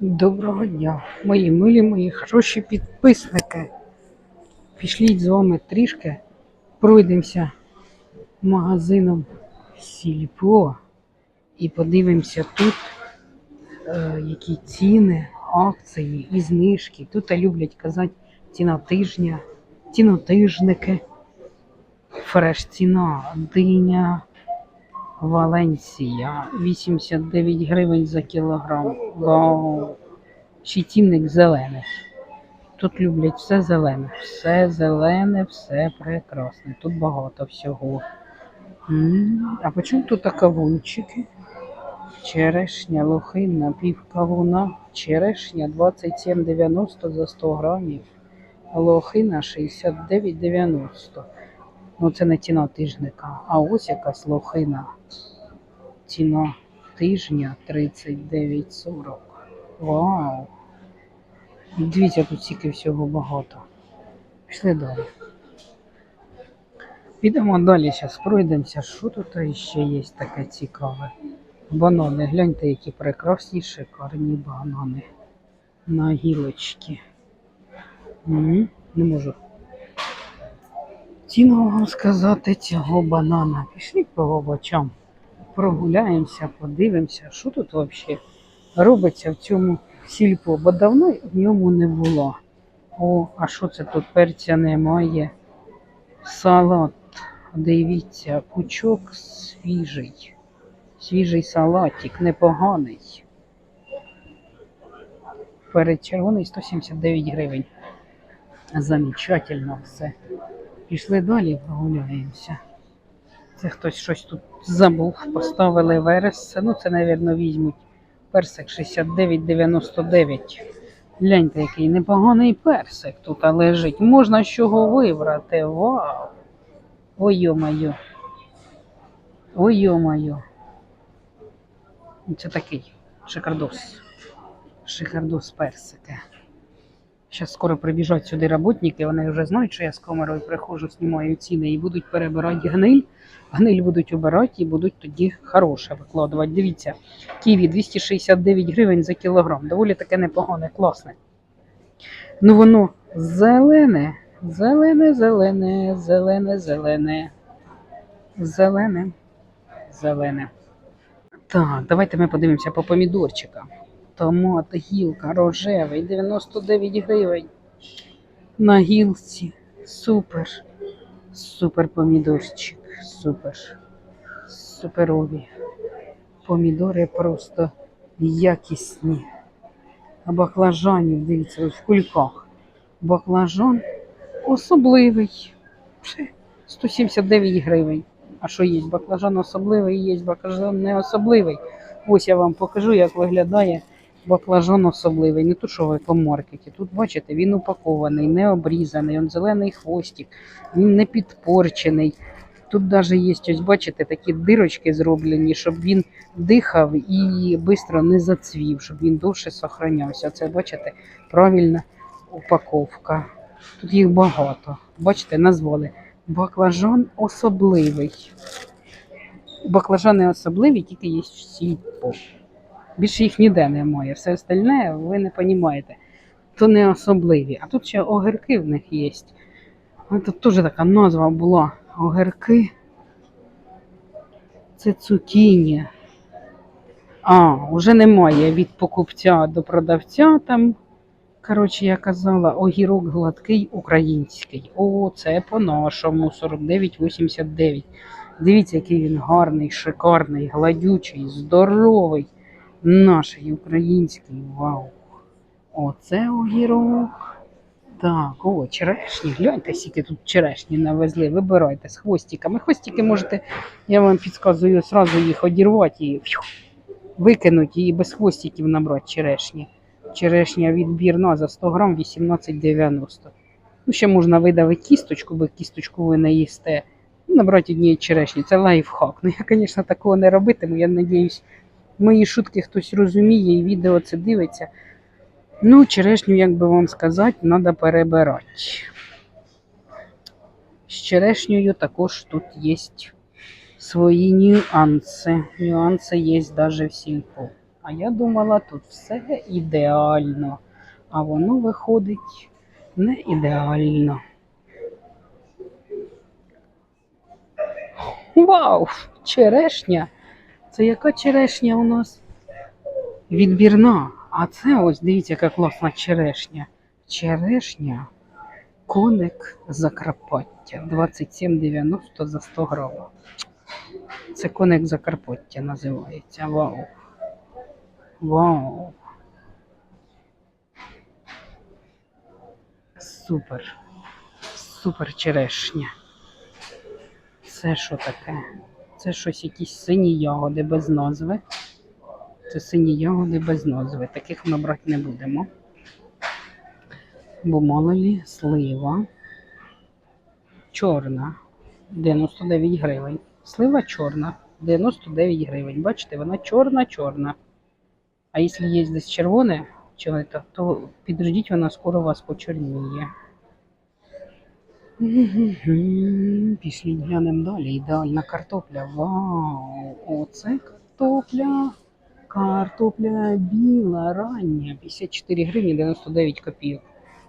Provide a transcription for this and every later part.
Доброго дня, мої милі, мої хороші підписники. Пішліть з вами трішки, пройдемося магазином Сільпо і подивимося тут, е, які ціни, акції і знижки. Тут люблять казати ціна тижня, цінотижники, фреш ціна, диня. Валенсія 89 гривень за кілограм. Вау! Ще зелений. Тут люблять все зелене. Все зелене, все прекрасне. Тут багато всього. М, А по чому тут кавунчики? Черешня, лохина, пів кавуна. Черешня 27,90 за 100 грамів. Лохина 69,90. Ну, це не ціна тижника. А ось якась лохина. Ціна тижня 39,40. Вау! Дивіться, тут стільки всього багато. Пішли далі. Підемо далі, зараз пройдемося. Що тут ще є таке цікаве? Банани. Гляньте, які прекрасні, шикарні банани. На гілочці. М, Не можу ціну вам сказати цього банана. Пішліть по овочам, прогуляємося, подивимося, що тут взагалі робиться в цьому сільпо, бо давно в ньому не було. О, а що це тут перця немає? Салат. Дивіться, пучок свіжий. Свіжий салатик, непоганий. Перед червоний 179 гривень. Замечательно все. Пішли далі, прогуляємося. Це хтось щось тут забув, поставили верес. Ну, це, мабуть, візьмуть. Персик 69,99. Гляньте, який непоганий персик тут лежить. Можна з чого вибрати. Вау! Ой, йо-моє. Ой, йо-моє. Це такий шикардос. Шикардос персики. Зараз скоро прибіжать сюди роботники, вони вже знають, що я з камерою приходжу, знімаю ціни і будуть перебирати гниль. Гниль будуть обирати і будуть тоді хороше викладувати. Дивіться, ківі 269 гривень за кілограм. Доволі таке непогане, класне. Ну воно зелене, зелене, зелене, зелене, зелене. Зелене, зелене. Так, давайте ми подивимося по помідорчикам. Томат, гілка, рожевий, 99 гривень. На гілці. Супер. Супер помідорчик. Супер. Суперові. Помідори просто якісні. А баклажанів, дивіться, в кульках. Баклажан особливий. 179 гривень. А що є? Баклажан особливий, є баклажан не особливий. Ось я вам покажу, як виглядає баклажан особливий. Не то, що в екомаркеті. Тут, бачите, він упакований, не обрізаний, він зелений хвостик, він не підпорчений. Тут навіть є, ось бачите, такі дирочки зроблені, щоб він дихав і швидко не зацвів, щоб він довше зберігався. Це, бачите, правильна упаковка. Тут їх багато. Бачите, назвали. Баклажан особливий. Баклажани особливі, тільки є сільпо. Більше їх ніде немає. Все остальне ви не розумієте. То не особливі. А тут ще огірки в них є. Тут теж така назва була. Огірки. Це цукіні. А, вже немає від покупця до продавця там. Коротше, я казала, огірок гладкий український. О, це по-нашому 49,89. Дивіться, який він гарний, шикарний, гладючий, здоровий. Наш український. Вау. Оце огірок. Так, о, черешні. Гляньте, скільки тут черешні навезли. Вибирайте з хвостиками. Хвостики можете, я вам підказую, одразу їх одірвати і викинути і без хвостиків набрати черешні. Черешня відбірна за 100 грам 18,90. Ну, ще можна видавити кісточку, бо кісточку ви не їсте. Набрати однієї черешні. Це лайфхак. Ну, я, звісно, такого не робитиму. Я сподіваюся, мої шутки хтось розуміє і відео це дивиться. Ну, черешню, як би вам сказати, треба перебирати. З черешнею також тут є свої нюанси. Нюанси є навіть в сільпо. А я думала, тут все ідеально. А воно виходить не ідеально. Вау! Черешня! Це яка черешня у нас? Відбірна. А це ось дивіться, яка класна черешня. Черешня коник Закарпаття. 27,90 за 100 грамів. Це коник Закарпаття називається. Вау. Вау. Супер. Супер черешня. Це що таке? Це щось якісь сині ягоди без назви. Це сині ягоди без назви. Таких ми брати не будемо. Бо мало лі слива. Чорна. 99 гривень. Слива чорна. 99 гривень. Бачите, вона чорна-чорна. А якщо є десь червоне, то підождіть, вона скоро у вас почорніє. Пішли глянемо далі. Ідеальна картопля. Вау! Оце картопля. Картопля біла, рання. 54 гривні 99 копійок.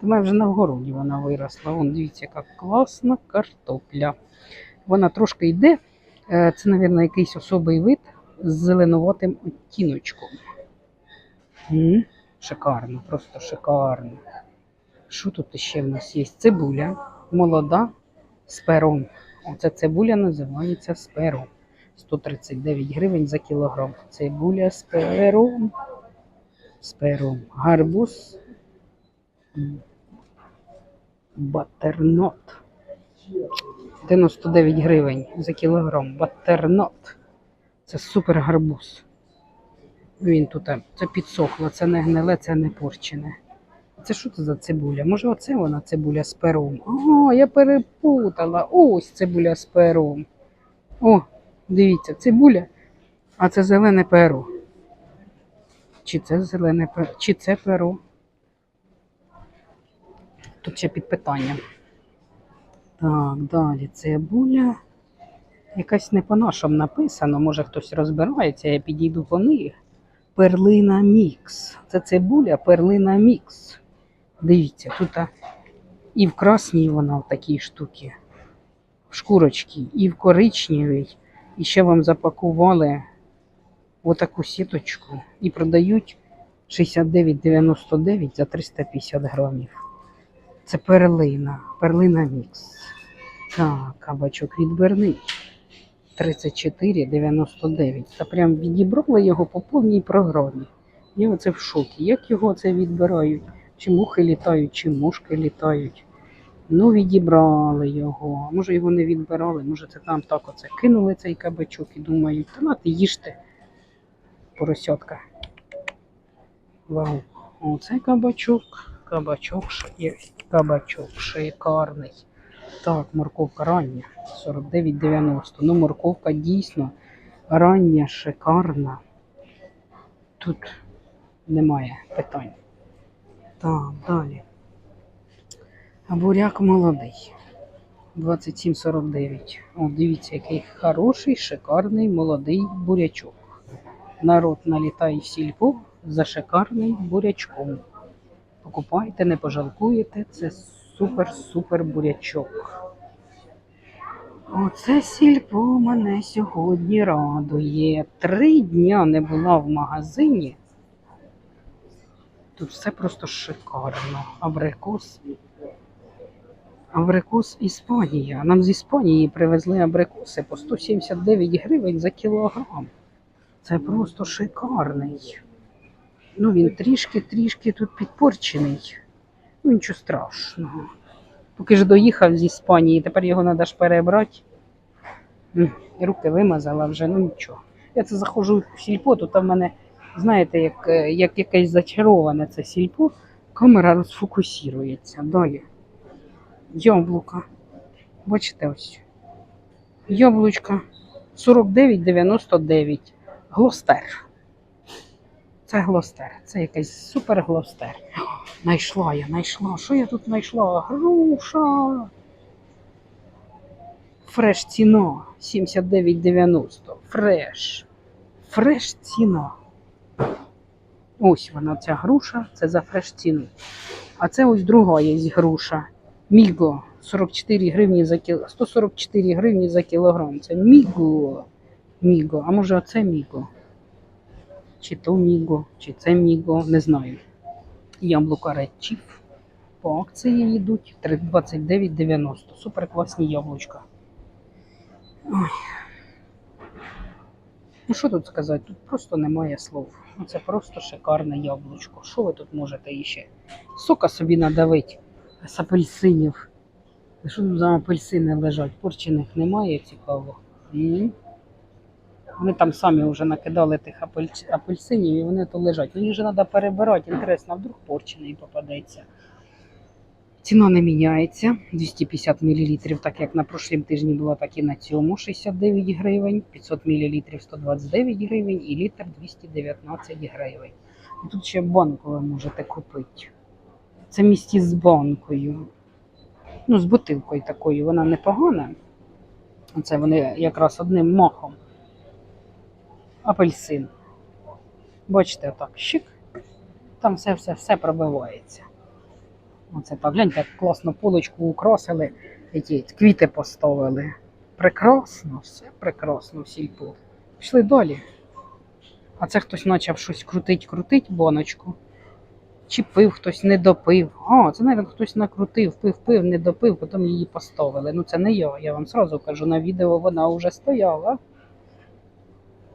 Та мене вже на вгороді вона виросла. Вон, дивіться, яка класна картопля. Вона трошки йде. Е, Це, мабуть, якийсь особий вид з зеленуватим оттіночком. Шикарно, просто шикарно. Що тут ще в нас є? Цибуля молода з. Оце цибуля називається з пером. 139 гривень за кілограм. Цибуля з пером. З. Гарбуз. Батернот. 99 гривень за кілограм. Батернот. Це супер гарбуз. Він тут е, це підсохло, це не гниле, це не порчене. Це що це за цибуля? Може, оце вона цибуля з пером? Ага, я перепутала. Ось цибуля з пером. О, дивіться, цибуля, а це зелене перо. Чи це зелене перо? Чи це перо? Тут ще під питанням. Так, далі цибуля. Якась не по-нашому написано, може хтось розбирається, я підійду по них. Перлина мікс. Це цибуля перлина мікс. Дивіться, тут і в красній вона в такій штуці, в шкурочці, і в коричневій. І ще вам запакували отаку сіточку і продають 69,99 за 350 грамів. Це перлина, перлина мікс. Так, кабачок відбірний. 34,99. Та прям відібрали його по повній програмі. Я оце в шокі. Як його це відбирають? Чи мухи літають, чи мушки літають. Ну, відібрали його. Може його не відбирали, може це там так оце кинули цей кабачок і думають, та на ти їжте поросятка. Вау. Оце кабачок. Кабачок. Кабачок шикарний. Так, морковка рання. 49,90. Ну, морковка дійсно рання, шикарна. Тут немає питань. Так, далі. Буряк молодий. 27,49. О, дивіться, який хороший, шикарний молодий бурячок. Народ налітає в сільпо за шикарним бурячком. Покупайте, не пожалкуєте. Це супер-супер бурячок. Оце сільпо мене сьогодні радує. Три дня не була в магазині. Тут все просто шикарно. Абрикос. Абрикос Іспанія. Нам з Іспанії привезли абрикоси по 179 гривень за кілограм. Це просто шикарний. Ну, він трішки-трішки тут підпорчений. Ну, нічого страшного. Поки ж доїхав з Іспанії, тепер його треба ж перебрати. Руки вимазала вже, ну нічого. Я це заходжу в сільпо, там в мене, знаєте, як, е, як якесь зачароване це сільпо, камера розфокусується. Далі. Яблука. Бачите ось. Яблучка 49,99. Глостер. Це глостер. Це якийсь супер глостер. Найшла я, найшла. Що я тут знайшла? Груша. Фреш ціна 79,90. Фреш. Фреш ціна. Ось вона, ця груша, це за фреш ціну. А це ось друга є груша. Міго. 44 гривні за кіл... 144 гривні за кілограм. Це міго. Міго. А може оце міго? Чи то міго, чи це міго, не знаю. Яблука Chief. По акції йдуть 29,90. Супер класні яблучка. Ой. Ну що тут сказати? Тут просто немає слов. Це просто шикарне яблучко. Що ви тут можете іще? Сока собі надавить з апельсинів. Що тут за апельсини лежать? Порчених немає, цікаво. М? Вони там самі вже накидали тих апельсинів і вони то лежать. Їх же треба перебирати. Інтересно, а вдруг порчений попадеться. Ціна не міняється. 250 мл, так як на прошлім тижні було, так і на цьому 69 гривень, 500 мл 129 гривень і літр 219 гривень. Тут ще банку ви можете купити. Це місті з банкою. Ну, з бутилкою такою, вона непогана. Це вони якраз одним махом. Апельсин. Бачите, отак, щик. Там все-все-все пробивається. Оце так, як класно полочку украсили, які квіти поставили. Прекрасно, все прекрасно в. Пішли далі. А це хтось почав щось крутить, крутить баночку. Чи пив хтось не допив. А, це навіть хтось накрутив, пив, пив, не допив, потім її поставили. Ну це не я, я вам сразу кажу, на відео вона вже стояла.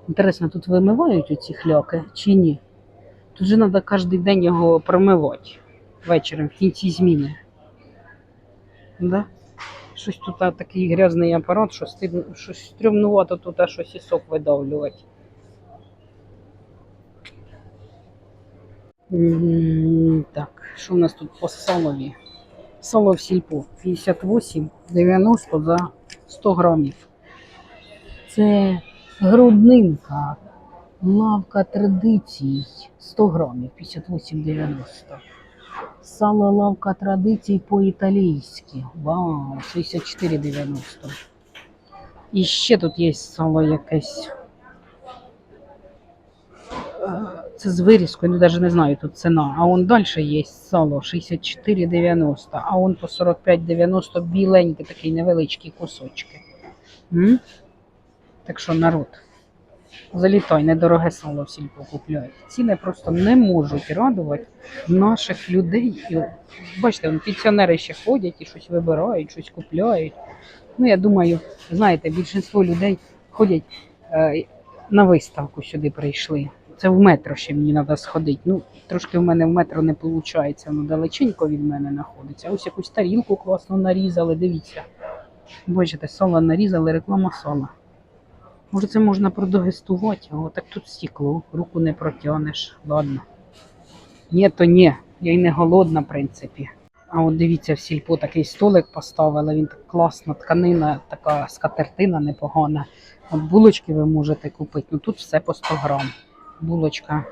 Інтересно, тут вимивають оці хляки чи ні? Тут же треба кожен день його промивати вечором в кінці зміни. Да? Щось тут такий грязний апарат, що щось стрьомнувато тут а, щось і сок видавлювати. Так, що у нас тут по салові? Сало в сільпо 58,90 за 100 грамів. Це груднинка, лавка традицій 100 грамів 58,90. Сало лавка традицій по-італійськи. Вау, 64,90. І ще тут є сало якесь. Е, Це з вирізкою, ну навіть не знаю тут ціна. А он далі є сало 64,90, а он по 45,90 біленькі, такі невеличкі кусочки. М? Так що народ, залітай, недороге сало в сільпо купляють. Ціни просто не можуть радувати наших людей. І, бачите, пенсіонери ще ходять і щось вибирають, щось купляють. Ну, я думаю, знаєте, більшість людей ходять е, на виставку сюди прийшли. Це в метро ще мені треба сходити. Ну, трошки в мене в метро не виходить, воно далеченько від мене знаходиться. Ось якусь тарілку класно нарізали, дивіться. Бачите, сало нарізали, реклама сала. Може, це можна продегестувати, а так тут стекло, руку не протягнеш. Ладно. Ні, то ні. Я й не голодна, в принципі. А от дивіться, в сільпо такий столик поставили, він так класно, тканина, така скатертина непогана. От булочки ви можете купити. Ну тут все по 100 грам. Булочка.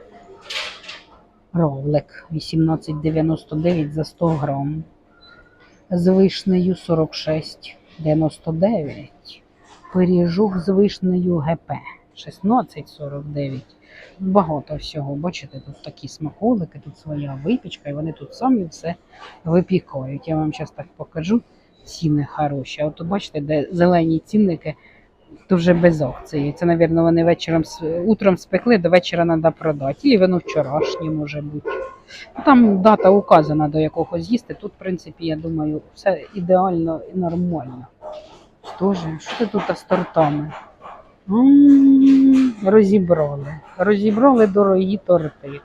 Ровлик 18,99 за 100 грам. З вишнею 46,99. Пиріжок з вишнею ГП 16,49. Багато всього. Бачите, тут такі смаколики, тут своя випічка, і вони тут самі все випікають. Я вам зараз так покажу. Ціни хороші. От бачите, де зелені цінники, вже без акції. Це, мабуть, вони вечором утром спекли, до вечора треба продати. І воно вчорашнє може бути. Там дата указана до якого з'їсти. Тут, в принципі, я думаю, все ідеально і нормально. Тоже, що ти тут з тортами? Розібрали. Розібрали дорогі торти.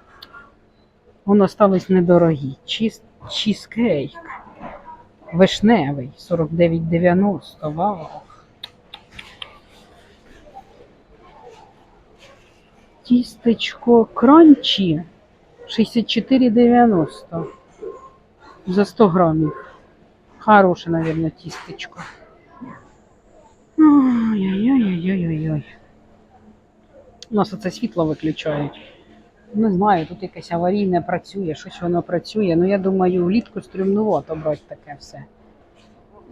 Воно остались недорогі. Чіз, чізкейк. Вишневий 49,90. Вау. Тістечко кранчі 64,90 за 100 грамів. Хороше, мабуть, тістечко. Ой-ой-ой-ой-ой-ой. У нас оце світло виключають. Не знаю, тут якесь аварійне працює, щось воно працює. Ну я думаю, влітку стрімнувато брати таке все.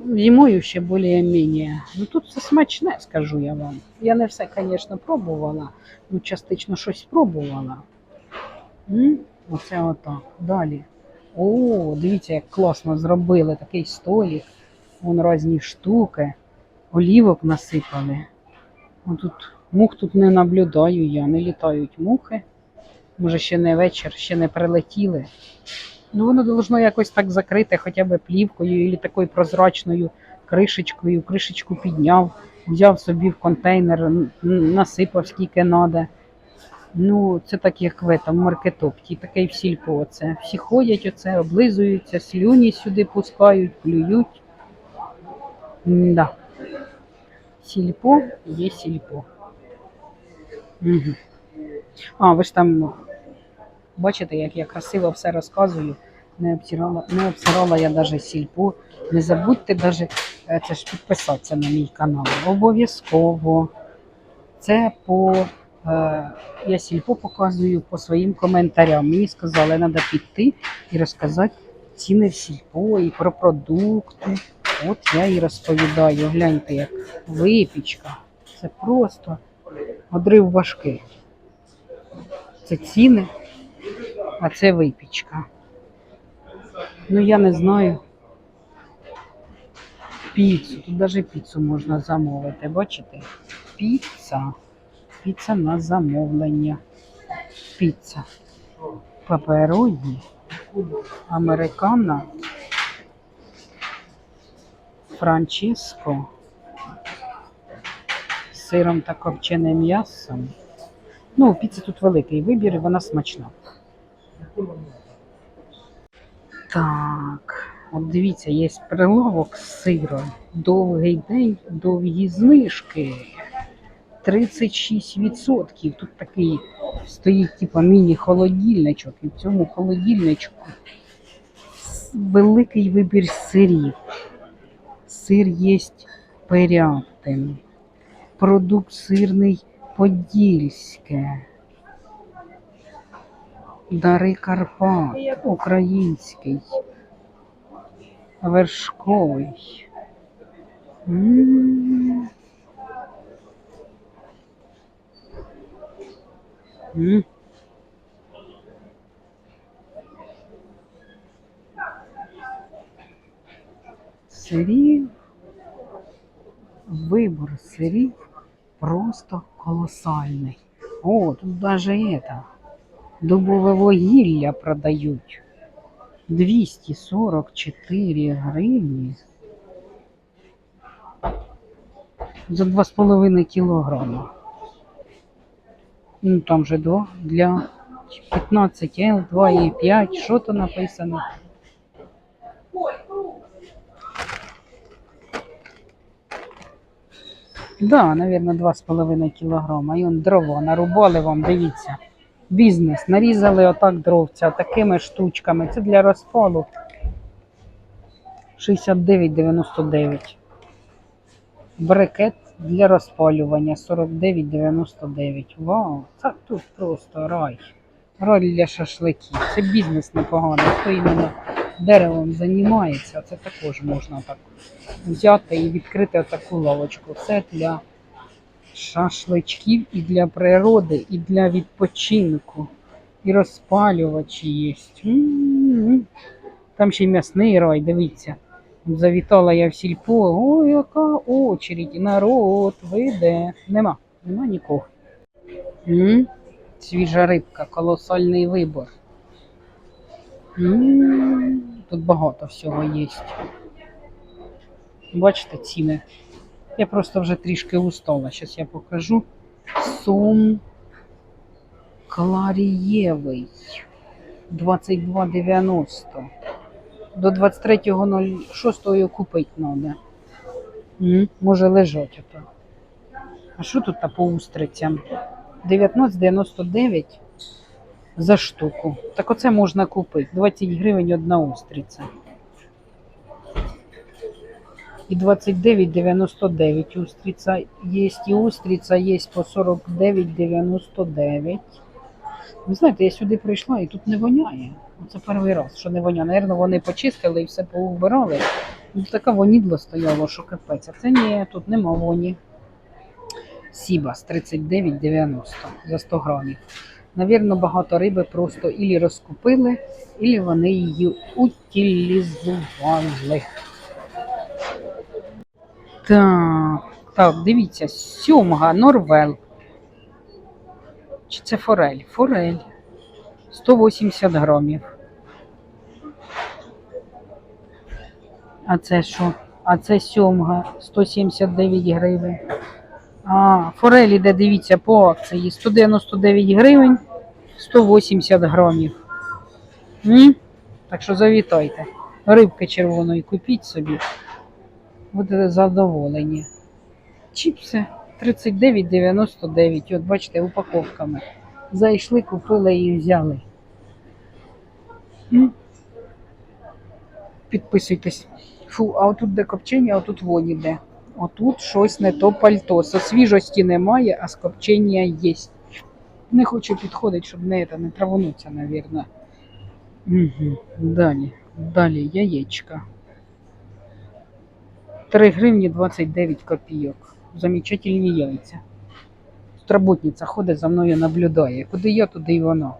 Зимою ще більш-менш. Ну тут все смачне, скажу я вам. Я не все, звісно, пробувала. Ну, частично щось пробувала. М? Оце отак. Далі. О, дивіться, як класно зробили такий столик. Вон різні штуки. Олівок насипали. Ну, тут мух тут не наблюдаю я, не літають мухи. Може, ще не вечір, ще не прилетіли. Ну, воно должно якось так закрите, хоча б плівкою, або такою прозрачною кришечкою. Кришечку підняв, взяв собі в контейнер, насипав скільки треба. Ну, це так, як в этом маркетопті, таке в сільпо. Оце. Всі ходять, оце, облизуються, слюні сюди пускають, плюють. Да. Сільпо є сільпо. Угу. А, ви ж там бачите, як я красиво все розказую. Не обсирала, не обсирала я навіть сільпо. Не забудьте даже, е, це ж підписатися на мій канал. Обов'язково. Це по е, я сільпо показую по своїм коментарям. Мені сказали, треба піти і розказати ціни сільпо і про продукти. От я і розповідаю. Гляньте, як випічка. Це просто одрив важкий. Це ціни, а це випічка. Ну я не знаю. Піцу. Тут навіть піцу можна замовити. Бачите? Піца. Піца на замовлення. Піца. Папероні. Американо. Франческо. З сиром та копченим м'ясом. Ну, піца тут великий вибір і вона смачна. Так, от дивіться, є прилавок з сиром. Довгий день, довгі знижки. 36%. Тут такий стоїть, типа міні-холодильничок. І в цьому холодильничку великий вибір сирів. Сир є Пирятин. Продукт сирний Подільське. Дари Карпат, український, вершковий. М. М. Сирів. Вибор сирів просто колосальний. О, тут даже это. Дубове вугілля продають. 244 гривні. За 2,5 кілограма. Ну там же два для 15 Л, 2,5. Що то написано? Да, наверное, 2,5 кілограма. І он дрова нарубали вам, дивіться. Бізнес. Нарізали отак дровця такими штучками. Це для розпалу. 69,99. Брикет для розпалювання 49,99. Вау, це тут просто рай. Рай для шашликів. Це бізнес непоганий. Хто іменно деревом займається, це також можна так взяти і відкрити таку лавочку. Це для шашличків і для природи, і для відпочинку. І розпалювачі є. Там ще й м'ясний рай, дивіться. Завітала я в сільпо. Ой, яка очередь, народ вийде. Нема, нема нікого. М? Свіжа рибка, колосальний вибор. Тут багато всього є. Бачите ціни? Я просто вже трішки устала. Зараз я покажу. Сум Кларієвий. 22,90. До 23.06 купити треба. Може лежать. А що тут по устрицям? 19,99 за штуку. Так оце можна купити. 20 гривень одна устриця. І 29,99 устриця є. І устриця є по 49,99. Ви знаєте, я сюди прийшла і тут не воняє. Це перший раз, що не воняє. Наверно, вони почистили і все поубирали. Ну, така вонідла стояла, що капець. А це ні, тут нема воні. Сібас 39,90 за 100 грамів. Навірно, багато риби просто ілі розкупили, ілі вони її утилізували. Так, так, дивіться, сьомга, Норвел. Чи це форель? Форель. 180 грамів. А це що? А це сьомга 179 гривень. А, форель іде, дивіться, по акції 199 гривень 180 грамів. Ні? Так що завітайте. Рибки червоної купіть собі. Будете задоволені. Чіпси 39,99. От бачите, упаковками. Зайшли, купили і взяли. М? Підписуйтесь. Фу, а отут де копчення, а отут вонь іде. Отут щось не то пальто. Со свіжості немає, а з копчення є. Не хочу підходити, щоб не, це, не травануться, мабуть. Угу. Далі. Далі яєчка. 3 гривні 29 копійок. Замечательні яйця. Тут работниця ходить за мною наблюдає. Куди я, туди і вона.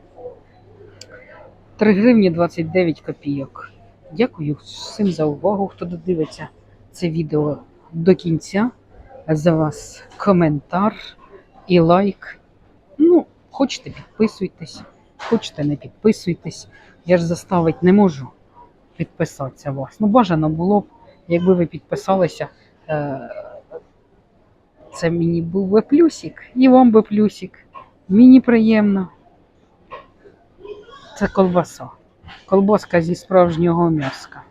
3 гривні 29 копійок. Дякую всім за увагу, хто додивиться це відео до кінця. За вас коментар і лайк. Ну, хочете підписуйтесь, хочете не підписуйтесь. Я ж заставити не можу підписатися вас. Ну, бажано було б, якби ви підписалися. Е- це мені був би плюсик, і вам би плюсик. Мені приємно. Це колбаса. Колбаска зі справжнього м'яска.